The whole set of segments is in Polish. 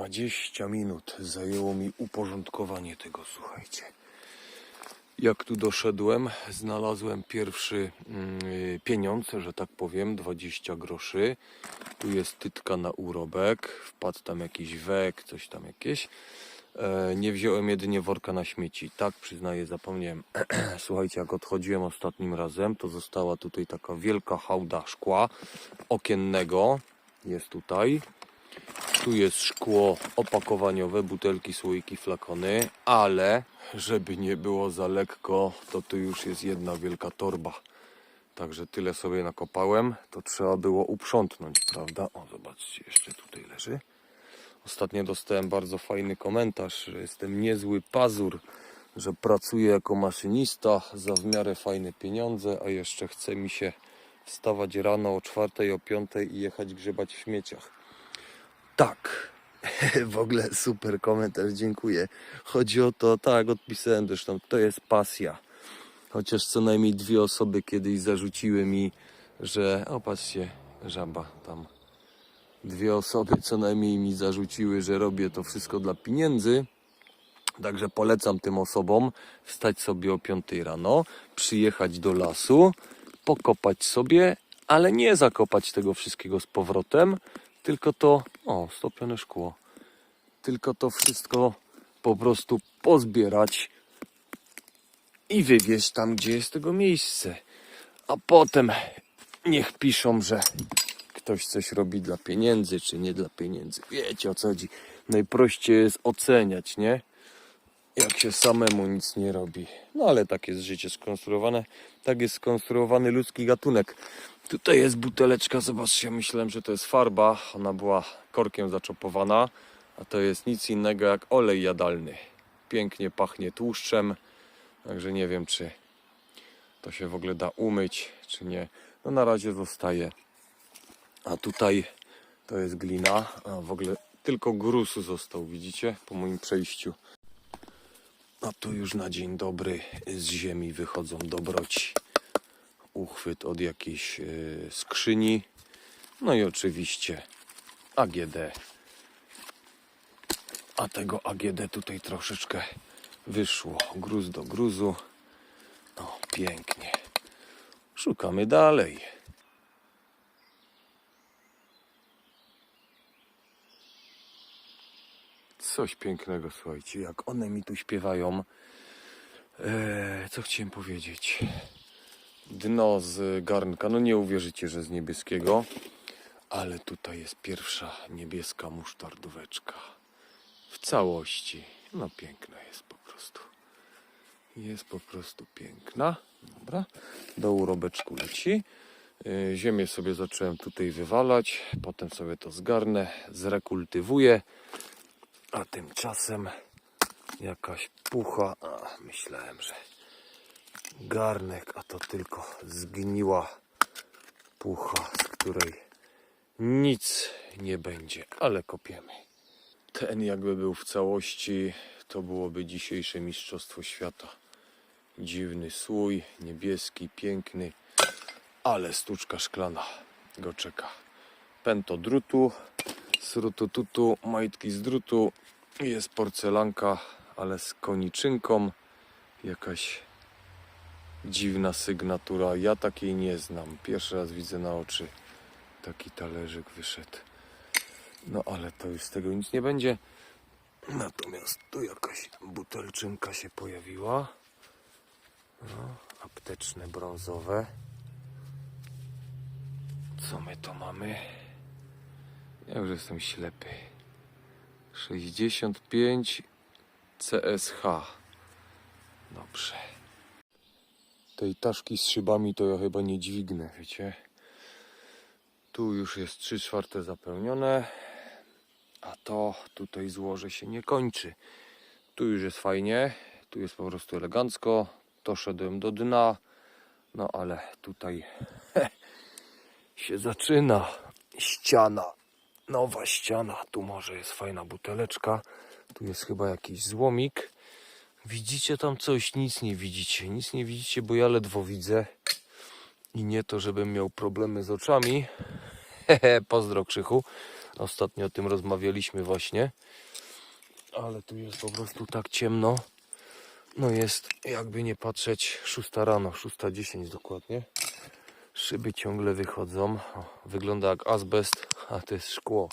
20 minut zajęło mi uporządkowanie tego, słuchajcie. Jak tu doszedłem, znalazłem pierwszy mm, pieniądz, że tak powiem, 20 groszy. Tu jest tytka na urobek, wpadł tam jakiś wek, coś tam jakieś. E, nie wziąłem jedynie worka na śmieci. Tak, przyznaję, zapomniałem. Słuchajcie, jak odchodziłem ostatnim razem, to została tutaj taka wielka hałda szkła okiennego. Jest tutaj. Tu jest szkło opakowaniowe, butelki, słoiki, flakony, ale żeby nie było za lekko, to tu już jest jedna wielka torba. Także tyle sobie nakopałem, to trzeba było uprzątnąć, prawda? O, zobaczcie, jeszcze tutaj leży. Ostatnio dostałem bardzo fajny komentarz, że jestem niezły pazur, że pracuję jako maszynista za w miarę fajne pieniądze, a jeszcze chce mi się wstawać rano o czwartej, o piątej i jechać grzebać w śmieciach. Tak. W ogóle super komentarz, dziękuję. Chodzi o to, tak, odpisałem zresztą, to jest pasja. Chociaż co najmniej dwie osoby kiedyś zarzuciły mi, że. O, patrzcie, żaba tam. Dwie osoby co najmniej mi zarzuciły, że robię to wszystko dla pieniędzy. Także polecam tym osobom wstać sobie o 5 rano, przyjechać do lasu, pokopać sobie, ale nie zakopać tego wszystkiego z powrotem, tylko to, o, stopione szkło, tylko to wszystko po prostu pozbierać i wywieźć tam, gdzie jest tego miejsce. A potem niech piszą, że ktoś coś robi dla pieniędzy, czy nie dla pieniędzy. Wiecie o co chodzi. Najprościej jest oceniać, nie? Jak się samemu nic nie robi. No ale tak jest życie skonstruowane. Tak jest skonstruowany ludzki gatunek. Tutaj jest buteleczka, zobaczcie, myślałem, że to jest farba. Ona była korkiem zaczopowana, a to jest nic innego jak olej jadalny. Pięknie pachnie tłuszczem, także nie wiem, czy to się w ogóle da umyć, czy nie. No na razie zostaje. A tutaj to jest glina, a w ogóle tylko gruz został, widzicie, po moim przejściu. A tu już na dzień dobry z ziemi wychodzą dobroci. Uchwyt od jakiejś y, skrzyni. No i oczywiście AGD. A tego AGD tutaj troszeczkę wyszło. Gruz do gruzu. O, pięknie. Szukamy dalej. Coś pięknego, słuchajcie, jak one mi tu śpiewają. Eee, co chciałem powiedzieć? Dno z garnka, no nie uwierzycie, że z niebieskiego, ale tutaj jest pierwsza niebieska musztardóweczka. W całości. No piękna jest po prostu. Jest po prostu piękna. Dobra, do urobeczku leci. Yy, Ziemię sobie zacząłem tutaj wywalać, potem sobie to zgarnę, zrekultywuję. A tymczasem jakaś pucha. A, myślałem, że garnek, a to tylko zgniła pucha, z której nic nie będzie, ale kopiemy. Ten jakby był w całości, to byłoby dzisiejsze Mistrzostwo Świata. Dziwny słój, niebieski, piękny, ale sztuczka szklana go czeka. Pęto drutu, z rutututu, majtki z drutu, jest porcelanka, ale z koniczynką, jakaś dziwna sygnatura. Ja takiej nie znam. Pierwszy raz widzę na oczy taki talerzyk wyszedł. No ale to już z tego nic nie będzie. Natomiast tu jakaś butelczynka się pojawiła. No, apteczne brązowe. Co my to mamy? Ja już jestem ślepy. 65 CSH. Dobrze. Tej taszki z szybami to ja chyba nie dźwignę, wiecie. Tu już jest 3 czwarte zapełnione. A to tutaj złoże się nie kończy. Tu już jest fajnie. Tu jest po prostu elegancko. Doszedłem do dna. No ale tutaj się zaczyna ściana. Nowa ściana. Tu może jest fajna buteleczka. Tu jest chyba jakiś złomik. Widzicie tam coś? Nic nie widzicie. Nic nie widzicie, bo ja ledwo widzę. I nie to, żebym miał problemy z oczami. Hehe, pozdro Krzychu. Ostatnio o tym rozmawialiśmy właśnie. Ale tu jest po prostu tak ciemno. No jest, jakby nie patrzeć, 6 rano, 6.10 dokładnie. Szyby ciągle wychodzą. Wygląda jak azbest, a to jest szkło.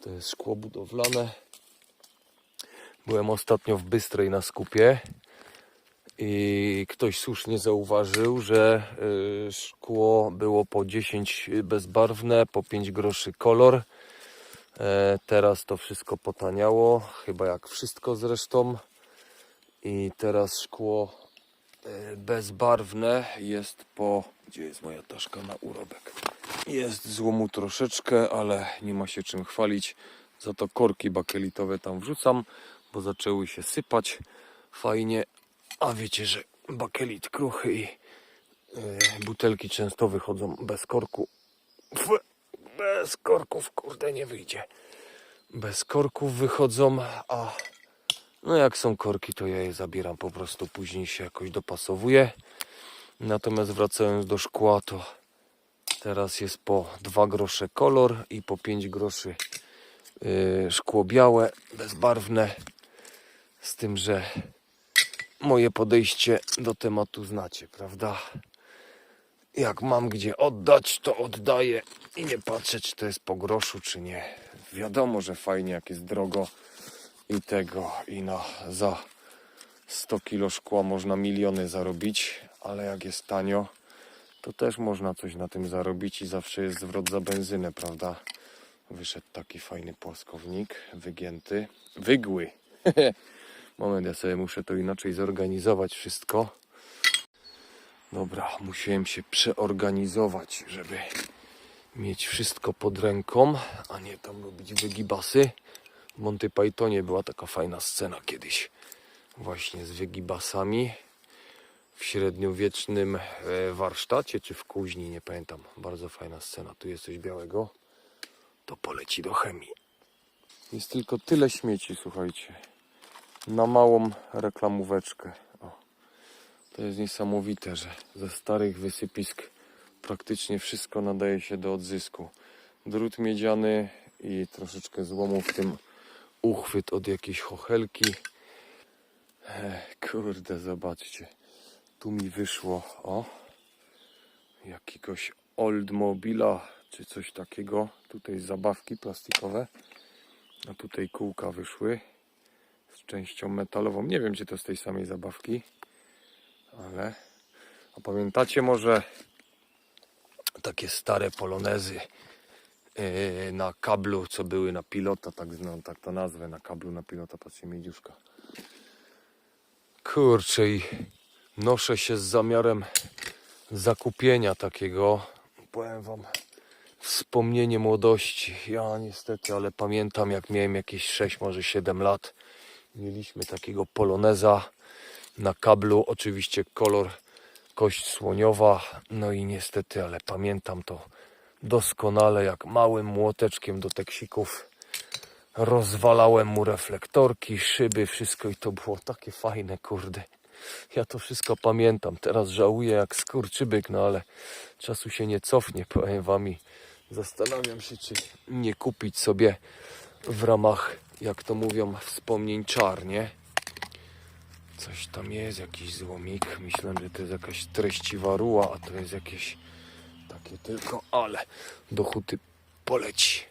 To jest szkło budowlane. Byłem ostatnio w Bystrej na skupie i ktoś słusznie zauważył, że y, szkło było po 10 bezbarwne, po 5 groszy kolor. E, teraz to wszystko potaniało, chyba jak wszystko zresztą. I teraz szkło e, bezbarwne jest po. Gdzie jest moja taszka na urobek? Jest złomu troszeczkę, ale nie ma się czym chwalić. Za to korki bakelitowe tam wrzucam, bo zaczęły się sypać fajnie. A wiecie, że bakelit kruchy i e, butelki często wychodzą bez korku. Bez korków, kurde, nie wyjdzie. Bez korków wychodzą, a no jak są korki, to ja je zabieram po prostu, później się jakoś dopasowuję. Natomiast wracając do szkła, to teraz jest po 2 grosze kolor i po 5 groszy yy, szkło białe, bezbarwne. Z tym, że moje podejście do tematu znacie, prawda? Jak mam gdzie oddać, to oddaję i nie patrzę, czy to jest po groszu, czy nie. Wiadomo, że fajnie, jak jest drogo i tego, i na za 100 kilo szkła można miliony zarobić, ale jak jest tanio, to też można coś na tym zarobić i zawsze jest zwrot za benzynę, prawda? Wyszedł taki fajny płaskownik, wygięty, wygły. Moment, ja sobie muszę to inaczej zorganizować wszystko. Dobra, musiałem się przeorganizować, żeby mieć wszystko pod ręką, a nie tam robić wygibasy. W Monty Pythonie była taka fajna scena kiedyś, właśnie z wygibasami w średniowiecznym e, warsztacie, czy w kuźni, nie pamiętam. Bardzo fajna scena. Tu jest coś białego, to poleci do chemii. Jest tylko tyle śmieci, słuchajcie, na małą reklamóweczkę. O. To jest niesamowite, że ze starych wysypisk praktycznie wszystko nadaje się do odzysku. Drut miedziany i troszeczkę złomu, w tym uchwyt od jakiejś chochelki. Kurde, zobaczcie. Tu mi wyszło, o, jakiegoś Oldmobila, czy coś takiego. Tutaj zabawki plastikowe, a tutaj kółka wyszły częścią metalową. Nie wiem, czy to z tej samej zabawki, ale... A pamiętacie może takie stare polonezy yy, na kablu, co były na pilota, tak, no, tak to nazwę, na kablu na pilota, patrzcie, miedziuszka. Kurczę i noszę się z zamiarem zakupienia takiego, powiem wam, wspomnienie młodości. Ja niestety, ale pamiętam jak miałem jakieś 6, może 7 lat, mieliśmy takiego poloneza na kablu, oczywiście kolor kość słoniowa, no i niestety, ale pamiętam to doskonale, jak małym młoteczkiem do teksików rozwalałem mu reflektorki, szyby, wszystko i to było takie fajne, kurde. Ja to wszystko pamiętam. Teraz żałuję jak skurczybyk, no ale czasu się nie cofnie, powiem wam i zastanawiam się, czy nie kupić sobie w ramach, jak to mówią, wspomnień czar, nie? Coś tam jest, jakiś złomik. Myślałem, że to jest jakaś treściwa ruła, a to jest jakieś takie tylko, ale do huty poleci.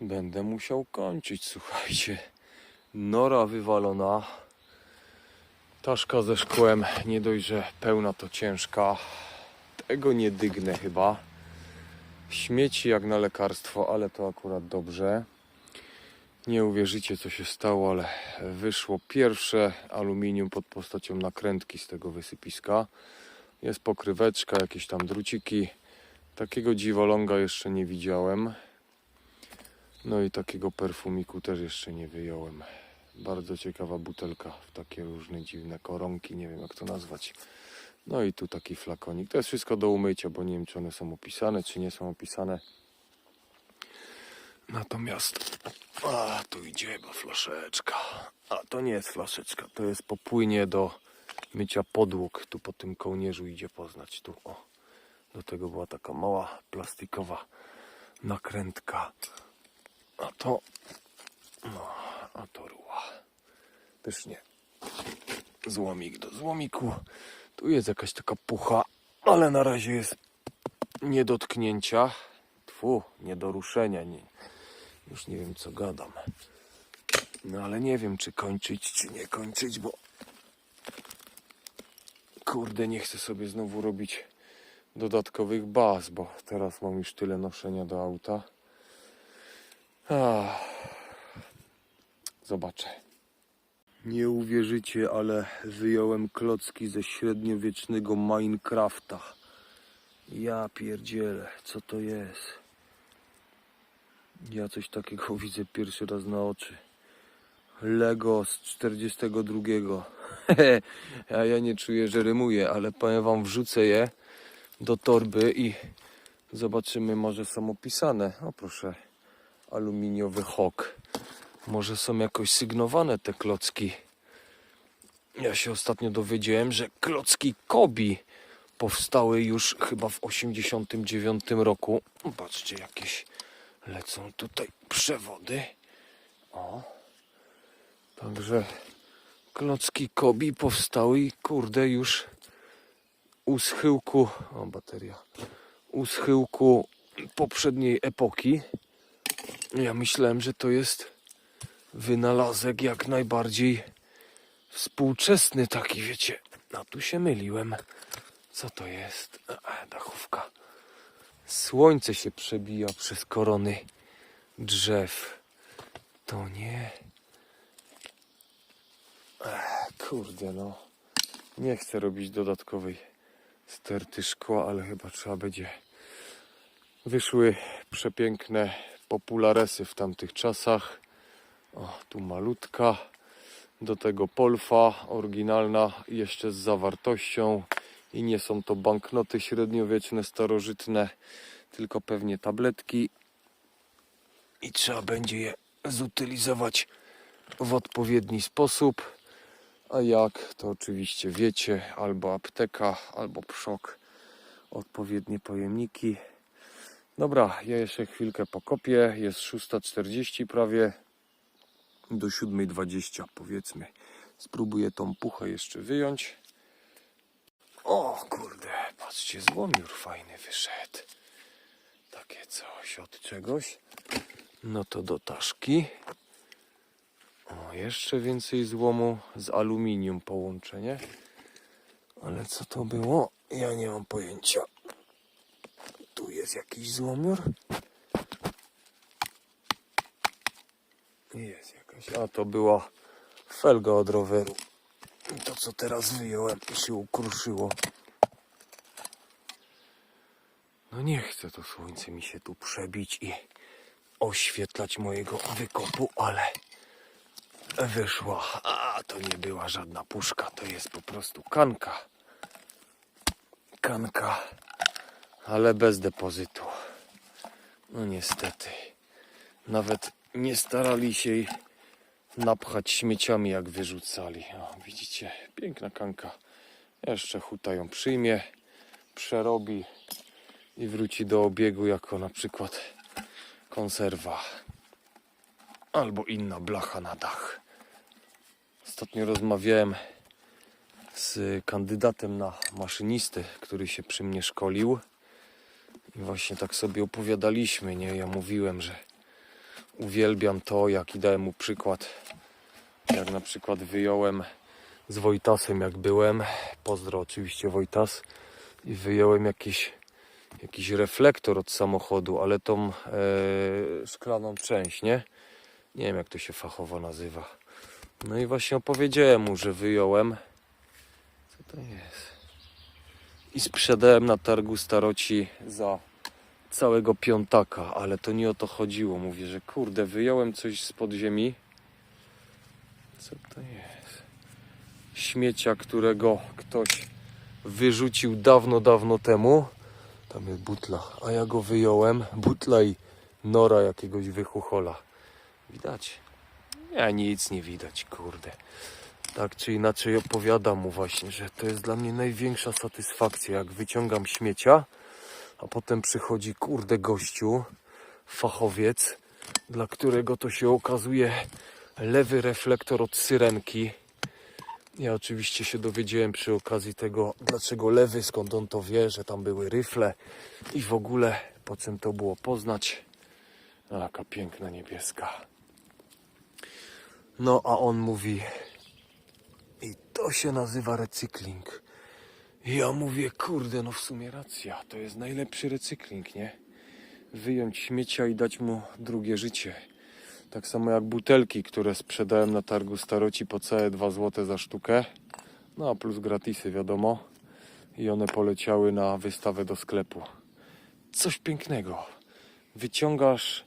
Będę musiał kończyć, słuchajcie. Nora wywalona. Taszka ze szkłem, nie dość, że pełna to ciężka. Tego nie dygnę chyba. Śmieci jak na lekarstwo, ale to akurat dobrze. Nie uwierzycie, co się stało, ale wyszło pierwsze aluminium pod postacią nakrętki z tego wysypiska. Jest pokryweczka, jakieś tam druciki. Takiego dziwoląga jeszcze nie widziałem. No i takiego perfumiku też jeszcze nie wyjąłem. Bardzo ciekawa butelka w takie różne dziwne koronki, nie wiem jak to nazwać. No i tu taki flakonik. To jest wszystko do umycia, bo nie wiem czy one są opisane, czy nie są opisane. Natomiast, a tu idzie chyba flaszeczka. A to nie jest flaszeczka, to jest popłynie do mycia podłóg. Tu po tym kołnierzu idzie poznać. Tu o, do tego była taka mała plastikowa nakrętka. A to, no, a to ruła. Pysznie. Złomik do złomiku. Tu jest jakaś taka pucha, ale na razie jest nie dotknięcia. Tfu, nie do ruszenia. Nie. Już nie wiem co gadam. No ale nie wiem czy kończyć, czy nie kończyć, bo kurde nie chcę sobie znowu robić dodatkowych baz, bo teraz mam już tyle noszenia do auta. Ach. Zobaczę. Nie uwierzycie, ale wyjąłem klocki ze średniowiecznego Minecrafta. Ja pierdzielę, co to jest? Ja coś takiego widzę pierwszy raz na oczy. Lego z 42. A ja nie czuję, że rymuję, ale powiem wam, wrzucę je do torby i zobaczymy, może są opisane. O proszę, aluminiowy hok. Może są jakoś sygnowane te klocki. Ja się ostatnio dowiedziałem, że klocki Kobi powstały już chyba w 89 roku. Patrzcie, jakieś lecą tutaj przewody. O. Także klocki Kobi powstały i kurde już u schyłku, o bateria, u schyłku poprzedniej epoki. Ja myślałem, że to jest wynalazek jak najbardziej współczesny taki, wiecie. A tu się myliłem. Co to jest? A, dachówka. Słońce się przebija przez korony drzew. To nie. Ech, kurde no. Nie chcę robić dodatkowej sterty szkła, ale chyba trzeba będzie. Wyszły przepiękne popularesy w tamtych czasach. O, tu malutka. Do tego polfa oryginalna, jeszcze z zawartością. I nie są to banknoty średniowieczne, starożytne, tylko pewnie tabletki. I trzeba będzie je zutylizować w odpowiedni sposób. A jak, to oczywiście wiecie, albo apteka, albo przok, odpowiednie pojemniki. Dobra, ja jeszcze chwilkę pokopię, jest 6.40 prawie, do 7.20 powiedzmy. Spróbuję tą puchę jeszcze wyjąć. O kurde, patrzcie, złomiór fajny wyszedł. Takie coś od czegoś. No to do taszki. O, jeszcze więcej złomu z aluminium połączenie. Ale co to było? Ja nie mam pojęcia. Tu jest jakiś złomiór. Jest jakaś. A to była felga od roweru. To co teraz wyjąłem i się ukruszyło. No nie chce to słońce mi się tu przebić i oświetlać mojego wykopu, ale wyszła. A to nie była żadna puszka, to jest po prostu kanka. Kanka, ale bez depozytu. No niestety. Nawet nie starali się napchać śmieciami, jak wyrzucali. O, widzicie, piękna kanka. Jeszcze huta ją przyjmie, przerobi i wróci do obiegu jako na przykład konserwa albo inna blacha na dach. Ostatnio rozmawiałem z kandydatem na maszynistę, który się przy mnie szkolił. I właśnie tak sobie opowiadaliśmy, nie? Ja mówiłem, że uwielbiam to, jak i dałem mu przykład. Jak na przykład wyjąłem z Wojtasem, jak byłem. Pozdro oczywiście Wojtas. I wyjąłem jakiś, jakiś reflektor od samochodu, ale tą e, szklaną część, nie? Nie wiem jak to się fachowo nazywa. No i właśnie opowiedziałem mu, że wyjąłem. Co to jest? I sprzedałem na targu staroci za całego piątaka, ale to nie o to chodziło. Mówię, że kurde, wyjąłem coś z ziemi. Co to jest? Śmiecia, którego ktoś wyrzucił dawno, dawno temu. Tam jest butla, a ja go wyjąłem. Butla i nora jakiegoś wychuchola. Widać? Ja nic nie widać, kurde. Tak czy inaczej opowiadam mu właśnie, że to jest dla mnie największa satysfakcja, jak wyciągam śmiecia, a potem przychodzi, kurde gościu, fachowiec, dla którego to się okazuje lewy reflektor od syrenki. Ja oczywiście się dowiedziałem przy okazji tego, dlaczego lewy, skąd on to wie, że tam były ryfle i w ogóle po czym to było poznać. A, Jaka piękna niebieska. No a on mówi, i to się nazywa recykling. Ja mówię, kurde, no w sumie racja, to jest najlepszy recykling, nie? Wyjąć śmiecia i dać mu drugie życie. Tak samo jak butelki, które sprzedałem na targu staroci po całe 2 zł za sztukę. No a plus gratisy, wiadomo. I one poleciały na wystawę do sklepu. Coś pięknego. Wyciągasz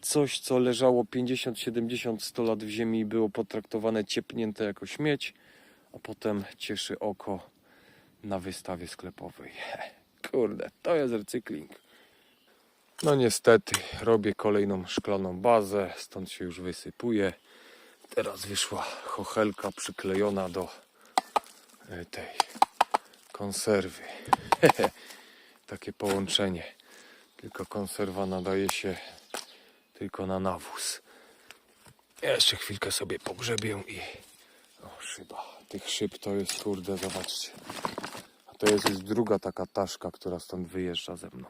coś, co leżało 50, 70, 100 lat w ziemi i było potraktowane ciepnięte jako śmieć, a potem cieszy oko na wystawie sklepowej. Kurde, to jest recykling. No niestety, robię kolejną szklaną bazę, stąd się już wysypuje. Teraz wyszła chochelka przyklejona do e, tej konserwy. Takie połączenie. Tylko konserwa nadaje się tylko na nawóz. Jeszcze chwilkę sobie pogrzebię i... O, szyba. Tych szyb to jest, kurde, zobaczcie. A to jest już druga taka taszka, która stąd wyjeżdża ze mną.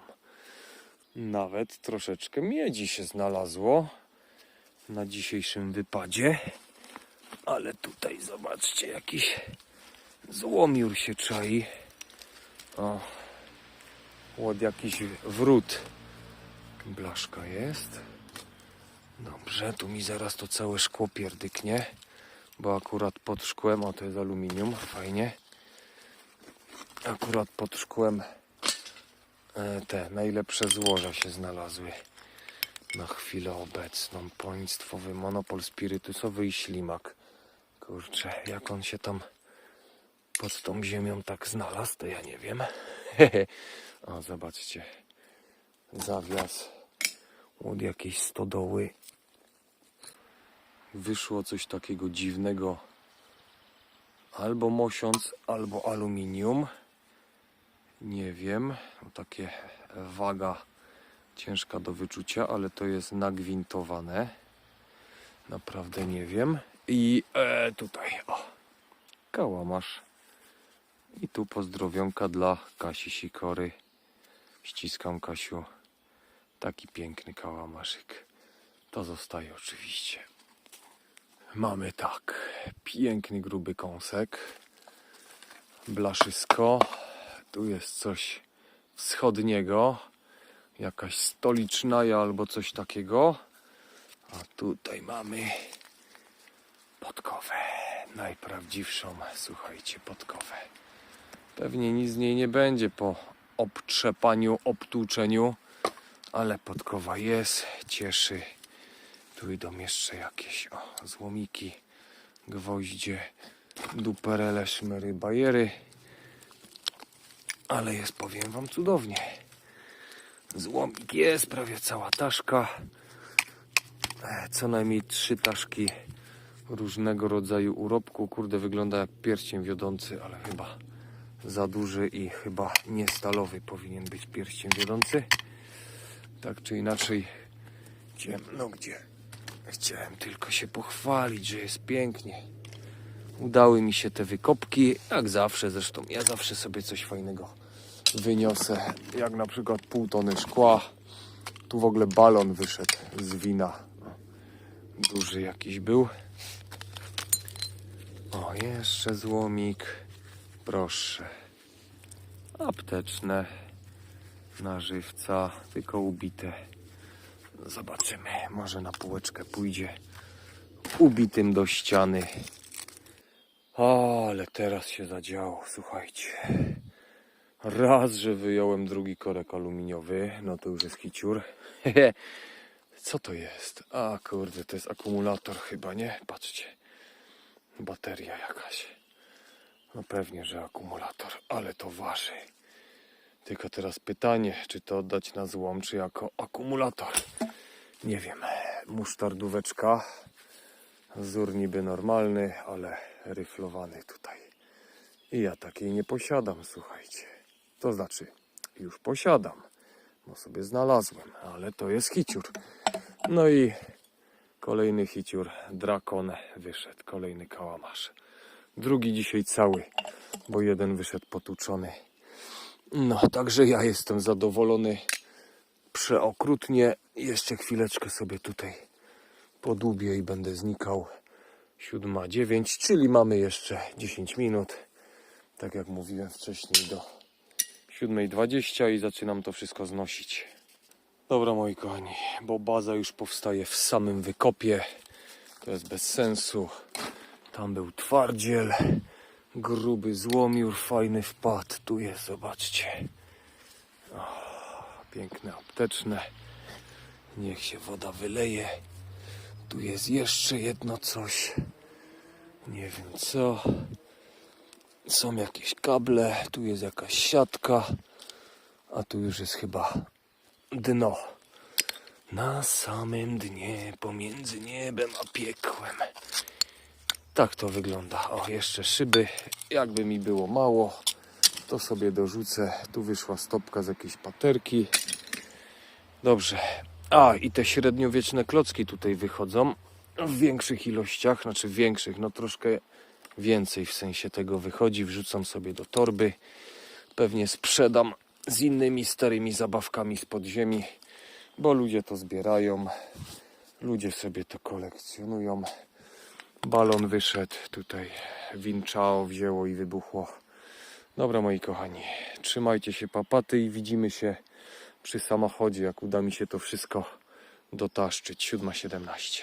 Nawet troszeczkę miedzi się znalazło na dzisiejszym wypadzie. Ale tutaj zobaczcie, jakiś złomiór się czai. O, łod jakiś wrót. Blaszka jest. Dobrze, tu mi zaraz to całe szkło pierdyknie, bo akurat pod szkłem, o to jest aluminium, fajnie. Akurat pod szkłem e, te najlepsze złoża się znalazły na chwilę obecną. Państwowy monopol spirytusowy i ślimak. Kurczę, jak on się tam pod tą ziemią tak znalazł, to ja nie wiem. o, zobaczcie. Zawias od jakiejś stodoły. Wyszło coś takiego dziwnego. Albo mosiąc, albo aluminium. Nie wiem. No, takie waga ciężka do wyczucia, ale to jest nagwintowane. Naprawdę nie wiem. I e, tutaj, o, kałamarz. I tu pozdrowionka dla Kasi Sikory. Ściskam Kasiu. Taki piękny kałamarzyk. To zostaje oczywiście. Mamy tak. Piękny, gruby kąsek. Blaszysko. Tu jest coś wschodniego. Jakaś stoliczna albo coś takiego. A tutaj mamy podkowę. Najprawdziwszą, słuchajcie, podkowę. Pewnie nic z niej nie będzie po obtrzepaniu, obtłuczeniu, ale podkowa jest, cieszy. Tu idą jeszcze jakieś o, złomiki, gwoździe, duperele, szmery, bajery. Ale jest, powiem wam, cudownie. Złomik jest, prawie cała taszka. E, Co najmniej trzy taszki różnego rodzaju urobku. Kurde, wygląda jak pierścień wiodący, ale chyba za duży i chyba nie stalowy powinien być pierścień wiodący. Tak czy inaczej, chciałem, no gdzie? Chciałem tylko się pochwalić, że jest pięknie. Udały mi się te wykopki, jak zawsze zresztą. Ja zawsze sobie coś fajnego wyniosę, jak na przykład pół tony szkła. Tu w ogóle balon wyszedł z wina. Duży jakiś był. O, jeszcze złomik. Proszę. Apteczne. Na żywca, tylko ubite. Zobaczymy, może na półeczkę pójdzie. Ubitym do ściany. Ale teraz się zadziało, słuchajcie. Raz, że wyjąłem drugi korek aluminiowy, no to już jest hiciur. Co to jest? A kurde, to jest akumulator chyba, nie? Patrzcie. Bateria jakaś. No pewnie, że akumulator, ale to waży. Tylko teraz pytanie, czy to oddać na złom, czy jako akumulator. Nie wiem. Musztardóweczka. Wzór niby normalny, ale ryflowany tutaj. I ja takiej nie posiadam, słuchajcie. To znaczy, już posiadam. No sobie znalazłem, ale to jest hiciur. No i kolejny hiciur, drakon wyszedł, kolejny kałamarz. Drugi dzisiaj cały, bo jeden wyszedł potuczony. No, także ja jestem zadowolony przeokrutnie. Jeszcze chwileczkę sobie tutaj podłubię i będę znikał. Siódma dziewięć, czyli mamy jeszcze 10 minut. Tak jak mówiłem wcześniej do 7.20 i zaczynam to wszystko znosić. Dobra moi kochani, bo baza już powstaje w samym wykopie. To jest bez sensu. Tam był twardziel, gruby złomiur, fajny wpad. Tu jest, zobaczcie. O, piękne apteczne. Niech się woda wyleje. Tu jest jeszcze jedno coś. Nie wiem co. Są jakieś kable, tu jest jakaś siatka, a tu już jest chyba dno. Na samym dnie, pomiędzy niebem a piekłem. Tak to wygląda. O, jeszcze szyby. Jakby mi było mało, to sobie dorzucę. Tu wyszła stopka z jakiejś paterki. Dobrze. A, i te średniowieczne klocki tutaj wychodzą w większych ilościach, znaczy większych, no troszkę więcej w sensie tego wychodzi. Wrzucam sobie do torby. Pewnie sprzedam z innymi starymi zabawkami z podziemi, bo ludzie to zbierają. Ludzie sobie to kolekcjonują. Balon wyszedł tutaj. Winczao wzięło i wybuchło. Dobra moi kochani, trzymajcie się papaty i widzimy się przy samochodzie, jak uda mi się to wszystko dotaszczyć. 7.17.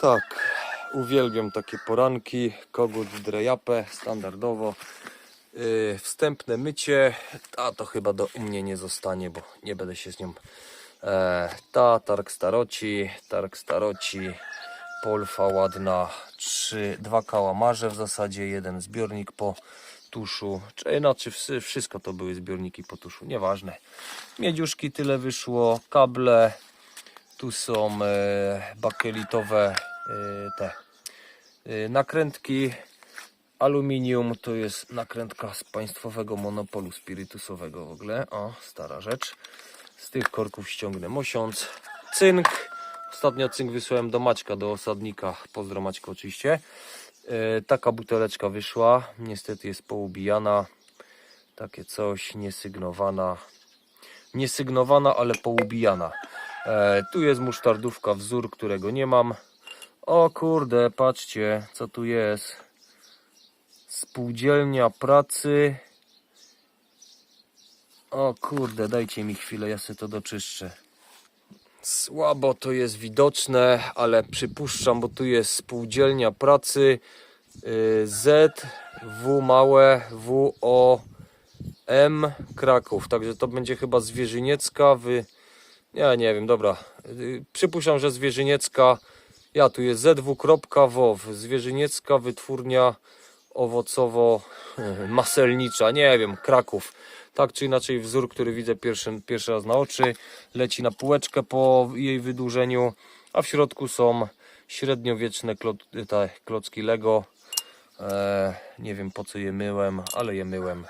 Tak, uwielbiam takie poranki. Kogut drejapę, standardowo. Yy, wstępne mycie, a to chyba do mnie nie zostanie, bo nie będę się z nią. E, ta, targ staroci, targ staroci, polfa ładna, trzy, dwa kałamarze w zasadzie, jeden zbiornik po tuszu, czy znaczy wsy- wszystko to były zbiorniki po tuszu, nieważne. Miedziuszki tyle wyszło, kable, tu są e, bakelitowe e, te e, nakrętki, aluminium, to jest nakrętka z państwowego monopolu spirytusowego w ogóle, o stara rzecz. Z tych korków ściągnę mosiąc. Cynk, ostatnio cynk wysłałem do Maćka, do osadnika, pozdro Maćko oczywiście. E, taka buteleczka wyszła, niestety jest poubijana, takie coś, niesygnowana, niesygnowana, ale poubijana. E, tu jest musztardówka, wzór, którego nie mam. O kurde, patrzcie, co tu jest. Spółdzielnia pracy. O kurde, dajcie mi chwilę, ja sobie to doczyszczę. Słabo to jest widoczne, ale przypuszczam, bo tu jest spółdzielnia pracy y, Z, W małe, W, O, M, Kraków. Także to będzie chyba Zwierzyniecka, wy... Ja nie wiem, dobra. Y, Przypuszczam, że Zwierzyniecka. Ja tu jest ZW.WOW. Zwierzyniecka wytwórnia owocowo-maselnicza. Nie wiem, Kraków. Tak czy inaczej wzór, który widzę pierwszy, pierwszy raz na oczy, leci na półeczkę po jej wydłużeniu, a w środku są średniowieczne klo, te klocki Lego. E, nie wiem po co je myłem, ale je myłem.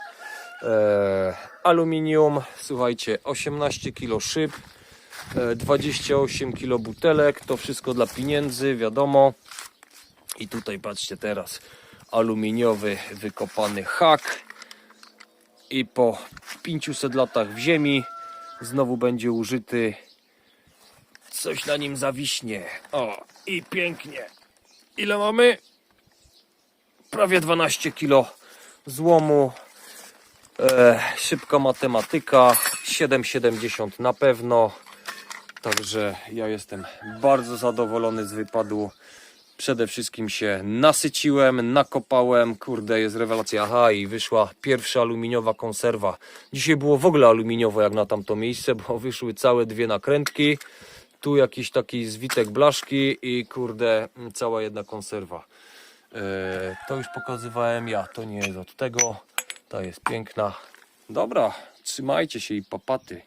E, aluminium, słuchajcie, 18 kg szyb, e, 28 kg butelek, to wszystko dla pieniędzy, wiadomo. I tutaj patrzcie teraz, aluminiowy wykopany hak i po 500 latach w ziemi znowu będzie użyty coś na nim zawiśnie. O, i pięknie. Ile mamy? Prawie 12 kg złomu. E, szybka matematyka. 7,70 na pewno. Także ja jestem bardzo zadowolony z wypadu. Przede wszystkim się nasyciłem, nakopałem, kurde jest rewelacja. Aha i wyszła pierwsza aluminiowa konserwa. Dzisiaj było w ogóle aluminiowo jak na tamto miejsce, bo wyszły całe dwie nakrętki. Tu jakiś taki zwitek blaszki i kurde cała jedna konserwa. E, to już pokazywałem ja, to nie jest od tego. Ta jest piękna. Dobra, trzymajcie się i papaty.